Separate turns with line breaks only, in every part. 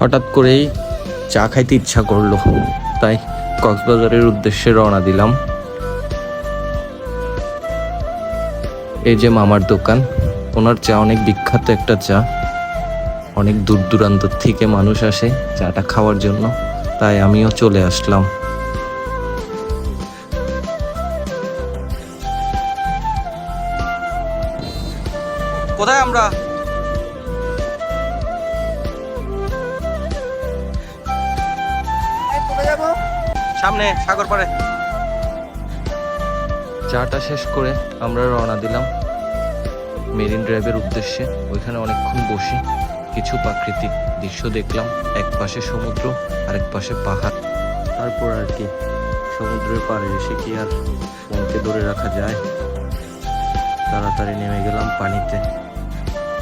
হঠাৎ করেই চা খাইতে ইচ্ছা করল। তাই কক্সবাজারের উদ্দেশ্যে রওনা দিলাম। এই যে মামার দোকান, ওনার চা অনেক বিখ্যাত একটা চা। অনেক দূর দূরান্ত থেকে মানুষ আসে চাটা খাওয়ার জন্য, তাই আমিও চলে আসলাম। কোথায় আমরা? সামনে সাগর পাড়ে। চাটা শেষ করে আমরা রওনা দিলাম মেরিন ড্রাইভের উদ্দেশ্যে। ওইখানে অনেকক্ষণ বসি কিছু প্রাকৃতিক দৃশ্য দেখলাম। এক পাশে সমুদ্র আরেক পাশে পাহাড়। তারপর আর কি সমুদ্রের পাড়ে এসে কি আর মনকে ধরে রাখা যায়? তাড়াতাড়ি নেমে গেলাম পানিতে।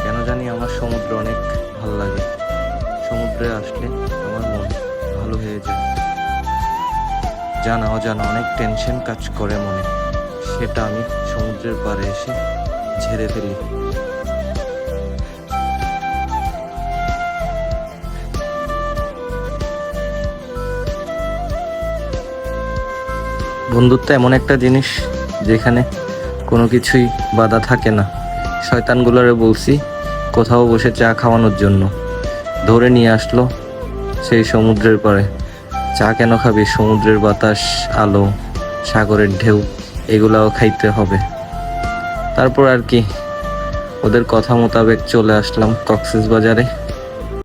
কেন জানি আমার সমুদ্র অনেক ভালো লাগে। সমুদ্রে আসলে আমার মন ভালো হয়ে যায়। জানা অজানা অনেক টেনশন কাজ করে মনে। সেটা আমি সমুদ্রের পাড়ে এসে ঝেড়ে ফেলি। বন্ধুত্ব এমন একটা জিনিস যেখানে কোনো কিছুই বাধা থাকে না। শয়তানগুলোরে বলছি, কোথাও বসে চা খাওয়ানোর জন্য। ধরে নিয়ে আসলো সেই সমুদ্রের পাড়ে। চা কেন খাবি? সমুদ্রের বাতাস, আলো, সাগরের ঢেউ, এগুলাও খাইতে হবে। তারপর আর কি, ওদের কথা মোতাবেক চলে আসলাম কক্সেস বাজারে।